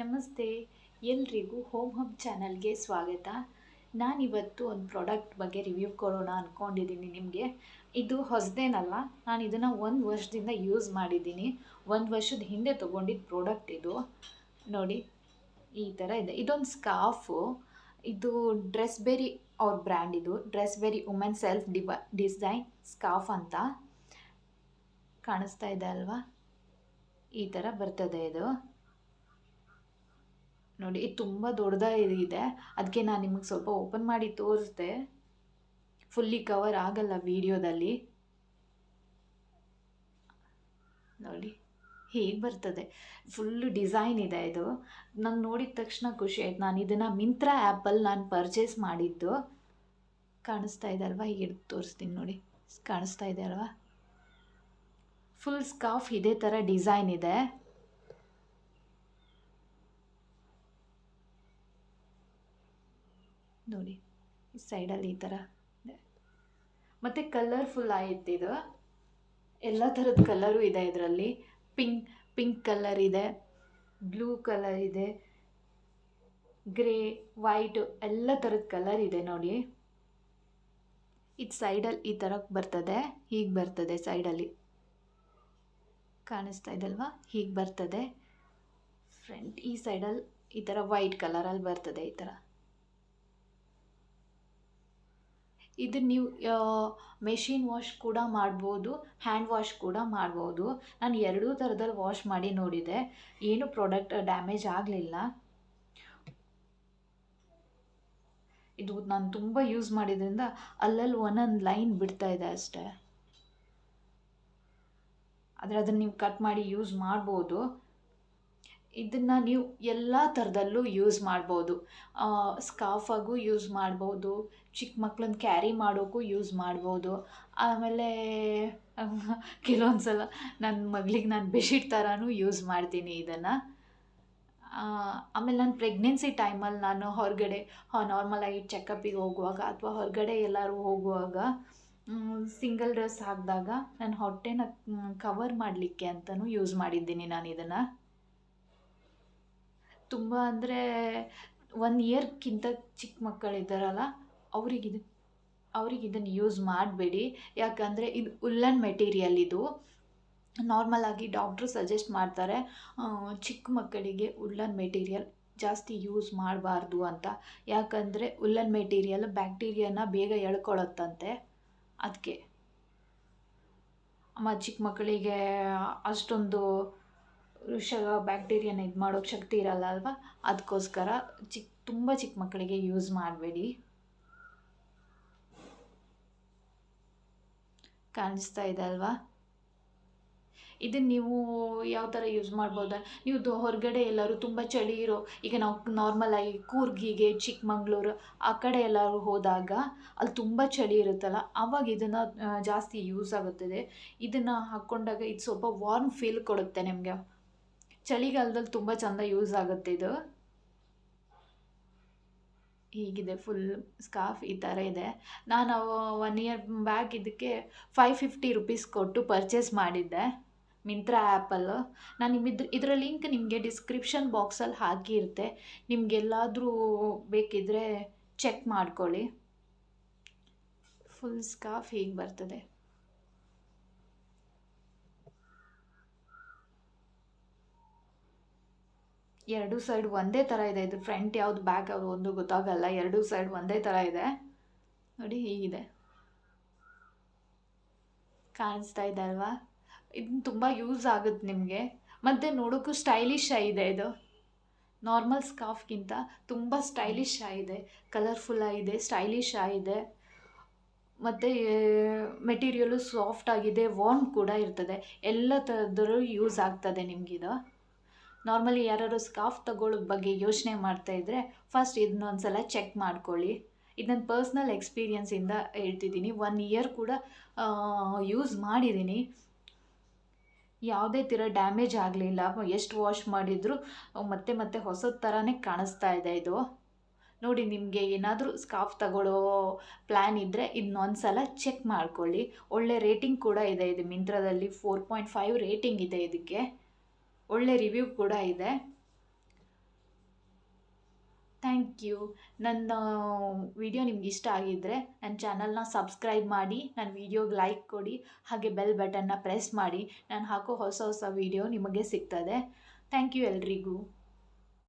ನಮಸ್ತೆ, ಎಲ್ರಿಗೂ home hub ಚಾನಲ್ಗೆ ಸ್ವಾಗತ. ನಾನಿವತ್ತು ಒಂದು ಪ್ರಾಡಕ್ಟ್ ಬಗ್ಗೆ ರಿವ್ಯೂ ಕೊಡೋಣ ಅಂದ್ಕೊಂಡಿದ್ದೀನಿ ನಿಮಗೆ. ಇದು ಹೊಸದೇನಲ್ಲ ನಾನು ಇದನ್ನು ಒಂದು ವರ್ಷದಿಂದ ಯೂಸ್ ಮಾಡಿದ್ದೀನಿ. ಒಂದು ವರ್ಷದ ಹಿಂದೆ ತೊಗೊಂಡಿದ್ದ ಪ್ರಾಡಕ್ಟ್ ಇದು. ನೋಡಿ, ಈ ಥರ ಇದೆ. ಇದೊಂದು ಸ್ಕಾಫು. ಇದು ಡ್ರೆಸ್ ಬೆರಿ ಅವ್ರ ಬ್ರ್ಯಾಂಡ್ ಇದು. ಡ್ರೆಸ್ ಬೆರಿ ವುಮೆನ್ ಸೆಲ್ಫ್ ಡಿವ, ಡಿಸೈನ್ ಸ್ಕಾಫ್ ಅಂತ. ಕಾಣಿಸ್ತಾ ಇದೆ ಅಲ್ವಾ? ಈ ಥರ ಬರ್ತದೆ ಇದು. ನೋಡಿ, ಇದು ತುಂಬ ದೊಡ್ಡದಾಗಿದೆ. ಅದಕ್ಕೆ ನಾನು ನಿಮಗೆ ಸ್ವಲ್ಪ ಓಪನ್ ಮಾಡಿ ತೋರಿಸ್ದೆ. ಫುಲ್ಲಿ ಕವರ್ ಆಗಲ್ಲ ವಿಡಿಯೋದಲ್ಲಿ. ನೋಡಿ, ಹೀಗೆ ಬರ್ತದೆ? ಫುಲ್ಲು ಡಿಸೈನ್ ಇದೆ ಇದು. ನಂಗೆ ನೋಡಿದ ತಕ್ಷಣ ಖುಷಿ ಆಯ್ತು. ನಾನು ಇದನ್ನು ಮಿಂತ್ರಾ ಆ್ಯಪಲ್ಲಿ ನಾನು ಪರ್ಚೇಸ್ ಮಾಡಿದ್ದು. ಕಾಣಿಸ್ತಾ ಇದೆ ಅಲ್ವಾ? ಹೀಗೆ ತೋರಿಸ್ತೀನಿ ನೋಡಿ. ಕಾಣಿಸ್ತಾ ಇದೆ ಅಲ್ವಾ? ಫುಲ್ ಸ್ಕಾಫ್ ಇದೇ ಥರ ಡಿಸೈನ್ ಇದೆ. ನೋಡಿ, ಈ ಸೈಡಲ್ಲಿ ಈ ಥರ ಇದೆ. ಮತ್ತು ಕಲರ್ಫುಲ್ ಆಯಿತು ಇದು. ಎಲ್ಲ ಥರದ ಕಲರು ಇದೆ ಇದರಲ್ಲಿ. ಪಿಂಕ್ ಪಿಂಕ್ ಕಲರ್ ಇದೆ ಬ್ಲೂ ಕಲರ್ ಇದೆ ಗ್ರೇ ವೈಟು ಎಲ್ಲ ಥರದ ಕಲರ್ ಇದೆ ನೋಡಿ. ಇದು ಸೈಡಲ್ಲಿ ಈ ಥರ ಬರ್ತದೆ, ಹೀಗೆ ಬರ್ತದೆ ಸೈಡಲ್ಲಿ ಕಾಣಿಸ್ತಾ ಇದಲ್ವಾ ಹೀಗೆ ಬರ್ತದೆ. ಫ್ರಂಟ್ ಈ ಸೈಡಲ್ಲಿ ಈ ಥರ ವೈಟ್ ಕಲರಲ್ಲಿ ಬರ್ತದೆ ಈ ಥರ ಇದು ನೀವು ಮೆಷಿನ್ ವಾಶ್ ಕೂಡ ಮಾಡ್ಬೋದು ಹ್ಯಾಂಡ್ ವಾಶ್ ಕೂಡ ಮಾಡ್ಬೋದು. ನಾನು ಎರಡೂ ಥರದಲ್ಲಿ ವಾಶ್ ಮಾಡಿ ನೋಡಿದೆ. ಏನು ಪ್ರಾಡಕ್ಟ್ ಡ್ಯಾಮೇಜ್ ಆಗಲಿಲ್ಲ. ಇದು ನಾನು ತುಂಬ ಯೂಸ್ ಮಾಡಿದ್ರಿಂದ ಅಲ್ಲಲ್ಲಿ ಒಂದೊಂದು ಲೈನ್ ಬಿಡ್ತಾ ಇದೆ ಅಷ್ಟೇ. ಆದರೆ ಅದನ್ನು ನೀವು ಕಟ್ ಮಾಡಿ ಯೂಸ್ ಮಾಡ್ಬೋದು. ಇದನ್ನು ನೀವು ಎಲ್ಲ ಥರದಲ್ಲೂ ಯೂಸ್ ಮಾಡ್ಬೋದು. ಸ್ಕಾಫಾಗೂ ಯೂಸ್ ಮಾಡ್ಬೋದು. ಚಿಕ್ಕ ಮಕ್ಳನ್ನ ಕ್ಯಾರಿ ಮಾಡೋಕ್ಕೂ ಯೂಸ್ ಮಾಡ್ಬೋದು. ಆಮೇಲೆ ಕೆಲವೊಂದು ಸಲ ನನ್ನ ಮಗಳಿಗೆ ನಾನು ಬೆಡ್ಶೀಟ್ ಥರನೂ ಯೂಸ್ ಮಾಡ್ತೀನಿ ಇದನ್ನು. ಆಮೇಲೆ ನಾನು ಪ್ರೆಗ್ನೆನ್ಸಿ ಟೈಮಲ್ಲಿ ನಾನು ಹೊರಗಡೆ ನಾರ್ಮಲಾಗಿ ಚೆಕಪ್ಪಿಗೆ ಹೋಗುವಾಗ ಅಥವಾ ಹೊರಗಡೆ ಎಲ್ಲರೂ ಹೋಗುವಾಗ ಸಿಂಗಲ್ ಡ್ರೆಸ್ ಹಾಕಿದಾಗ ನನ್ನ ಹೊಟ್ಟೆನ ಕವರ್ ಮಾಡಲಿಕ್ಕೆ ಅಂತಲೂ ಯೂಸ್ ಮಾಡಿದ್ದೀನಿ ನಾನು ಇದನ್ನು. ತುಂಬ ಅಂದರೆ ಒನ್ ಇಯರ್ಗಿಂತ ಚಿಕ್ಕ ಮಕ್ಕಳಿದ್ದಾರಲ್ಲ ಅವ್ರಿಗಿದು ಅವ್ರಿಗೆ ಇದನ್ನು ಯೂಸ್ ಮಾಡಬೇಡಿ. ಯಾಕಂದರೆ ಇದು ಉಲ್ಲನ್ ಮೆಟೀರಿಯಲ್ ಇದು. ನಾರ್ಮಲಾಗಿ ಡಾಕ್ಟ್ರು ಸಜೆಸ್ಟ್ ಮಾಡ್ತಾರೆ ಚಿಕ್ಕ ಮಕ್ಕಳಿಗೆ ಉಲ್ಲನ್ ಮೆಟೀರಿಯಲ್ ಜಾಸ್ತಿ ಯೂಸ್ ಮಾಡಬಾರ್ದು ಅಂತ. ಯಾಕಂದರೆ ಉಲ್ಲನ್ ಮೆಟೀರಿಯಲ್ ಬ್ಯಾಕ್ಟೀರಿಯಾನ ಬೇಗ ಎಳ್ಕೊಳ್ಳುತ್ತಂತೆ ಅದಕ್ಕೆ ಚಿಕ್ಕ ಮಕ್ಕಳಿಗೆ ಅಷ್ಟೊಂದು ಶ ಬ್ಯಾಕ್ಟೀರಿಯಾನ ಇದು ಮಾಡೋಕ್ಕೆ ಶಕ್ತಿ ಇರಲ್ಲ ಅಲ್ವಾ? ಅದಕ್ಕೋಸ್ಕರ ಚಿಕ್ಕ ತುಂಬ ಚಿಕ್ಕ ಮಕ್ಕಳಿಗೆ ಯೂಸ್ ಮಾಡಬೇಡಿ. ಕಾಣಿಸ್ತಾ ಇದೆ ಅಲ್ವಾ? ಇದನ್ನು ನೀವು ಯಾವ ಥರ ಯೂಸ್ ಮಾಡ್ಬೋದ? ನೀವು ಹೊರಗಡೆ ಎಲ್ಲರೂ ತುಂಬ ಚಳಿ ಇರೋ, ಈಗ ನಾವು ನಾರ್ಮಲಾಗಿ ಕೂರ್ಗಿಗೆ ಚಿಕ್ಕಮಂಗ್ಳೂರು ಆ ಕಡೆ ಎಲ್ಲರೂ ಹೋದಾಗ ಅಲ್ಲಿ ತುಂಬ ಚಳಿ ಇರುತ್ತಲ್ಲ ಆವಾಗ ಇದನ್ನು ಜಾಸ್ತಿ ಯೂಸ್ ಆಗುತ್ತದೆ. ಇದನ್ನು ಹಾಕ್ಕೊಂಡಾಗ ಇದು ಸ್ವಲ್ಪ ವಾರ್ಮ್ ಫೀಲ್ ಕೊಡುತ್ತೆ ನಿಮಗೆ. ಚಳಿಗಾಲದಲ್ಲಿ ತುಂಬ ಚೆಂದ ಯೂಸ್ ಆಗುತ್ತೆ ಇದು. ಹೀಗಿದೆ ಫುಲ್ ಸ್ಕಾಫ್ ಈ ಥರ ಇದೆ. ನಾನು ಒನ್ ಇಯರ್ ಬ್ಯಾಕ್ ಇದಕ್ಕೆ ಫೈವ್ ಫಿಫ್ಟಿ ರುಪೀಸ್ ಕೊಟ್ಟು ಪರ್ಚೇಸ್ ಮಾಡಿದ್ದೆ ಮಿಂತ್ರಾ ಆ್ಯಪಲ್ಲು ನಾನು ನಿಮ್ಮಿದ್ರ ಇದರ ಲಿಂಕ್ ನಿಮಗೆ ಡಿಸ್ಕ್ರಿಪ್ಷನ್ ಬಾಕ್ಸಲ್ಲಿ ಹಾಕಿರುತ್ತೆ. ನಿಮಗೆಲ್ಲಾದರೂ ಬೇಕಿದ್ದರೆ ಚೆಕ್ ಮಾಡ್ಕೊಳ್ಳಿ. ಫುಲ್ ಸ್ಕಾಫ್ ಹೀಗೆ ಬರ್ತದೆ. ಎರಡು ಸೈಡ್ ಒಂದೇ ಥರ ಇದೆ. ಇದು ಫ್ರಂಟ್ ಯಾವುದು ಬ್ಯಾಕ್ ಯಾವುದು ಒಂದು ಗೊತ್ತಾಗಲ್ಲ. ಎರಡು ಸೈಡ್ ಒಂದೇ ಥರ ಇದೆ. ನೋಡಿ ಹೀಗಿದೆ. ಕಾಣಿಸ್ತಾ ಇದೆ ಅಲ್ವಾ? ಇದು ತುಂಬ ಯೂಸ್ ಆಗುತ್ತೆ ನಿಮಗೆ. ಮತ್ತು ನೋಡೋಕ್ಕೂ ಸ್ಟೈಲಿಶ್ ಆಗಿದೆ ಇದು ನಾರ್ಮಲ್ ಸ್ಕಾಫ್ಗಿಂತ ತುಂಬ ಸ್ಟೈಲಿಶ್ ಆಗಿದೆ ಕಲರ್ಫುಲ್ ಆಗಿದೆ ಸ್ಟೈಲಿಶ್ ಆಗಿದೆ ಮತ್ತು ಮೆಟೀರಿಯಲು ಸಾಫ್ಟ್ ಆಗಿದೆ ವಾರ್ಮ್ ಕೂಡ ಇರ್ತದೆ. ಎಲ್ಲ ಥರದ್ರೂ ಯೂಸ್ ಆಗ್ತದೆ ನಿಮಗಿದು ನಾರ್ಮಲಿ ಯಾರು ಸ್ಕಾಫ್ ತಗೊಳ್ಳೋ ಬಗ್ಗೆ ಯೋಚನೆ ಮಾಡ್ತಾ ಇದ್ರೆ ಫಸ್ಟ್ ಇದನ್ನೊಂದ್ಸಲ ಚೆಕ್ ಮಾಡ್ಕೊಳ್ಳಿ. ಇದು ನನ್ನ ಪರ್ಸ್ನಲ್ ಎಕ್ಸ್ಪೀರಿಯನ್ಸಿಂದ ಹೇಳ್ತಿದ್ದೀನಿ. ಒನ್ ಇಯರ್ ಕೂಡ ಯೂಸ್ ಮಾಡಿದ್ದೀನಿ. ಯಾವುದೇ ಥರ ಡ್ಯಾಮೇಜ್ ಆಗಲಿಲ್ಲ. ಎಷ್ಟು ವಾಶ್ ಮಾಡಿದರೂ, ಮತ್ತೆ ಮತ್ತೆ ಹೊಸದ ಥರನೇ ಕಾಣಿಸ್ತಾ ಇದೆ ಇದು. ನೋಡಿ, ನಿಮಗೆ ಏನಾದರೂ ಸ್ಕಾಫ್ ತಗೊಳ್ಳೋ ಪ್ಲ್ಯಾನ್ ಇದ್ದರೆ ಇದನ್ನೊಂದು ಸಲ ಚೆಕ್ ಮಾಡ್ಕೊಳ್ಳಿ. ಒಳ್ಳೆ ರೇಟಿಂಗ್ ಕೂಡ ಇದೆ ಇದು ಮಿಂತ್ರದಲ್ಲಿ ಫೋರ್ ಪಾಯಿಂಟ್ ಫೈವ್ ರೇಟಿಂಗ್ ಇದೆ ಇದಕ್ಕೆ. ಒಳ್ಳೆ ರಿವ್ಯೂ ಕೂಡ ಇದೆ. ಥ್ಯಾಂಕ್ ಯು ನನ್ನ ವಿಡಿಯೋ ನಿಮ್ಗೆ ಇಷ್ಟ ಆಗಿದ್ದರೆ ನನ್ನ ಚಾನಲ್ನ ಸಬ್ಸ್ಕ್ರೈಬ್ ಮಾಡಿ, ನನ್ನ ವಿಡಿಯೋಗೆ ಲೈಕ್ ಕೊಡಿ, ಹಾಗೆ ಬೆಲ್ ಬಟನ್ನ ಪ್ರೆಸ್ ಮಾಡಿ. ನಾನು ಹಾಕೋ ಹೊಸ ಹೊಸ ವಿಡಿಯೋ ನಿಮಗೆ ಸಿಗ್ತದೆ. ಥ್ಯಾಂಕ್ ಯು ಎಲ್ರಿಗೂ.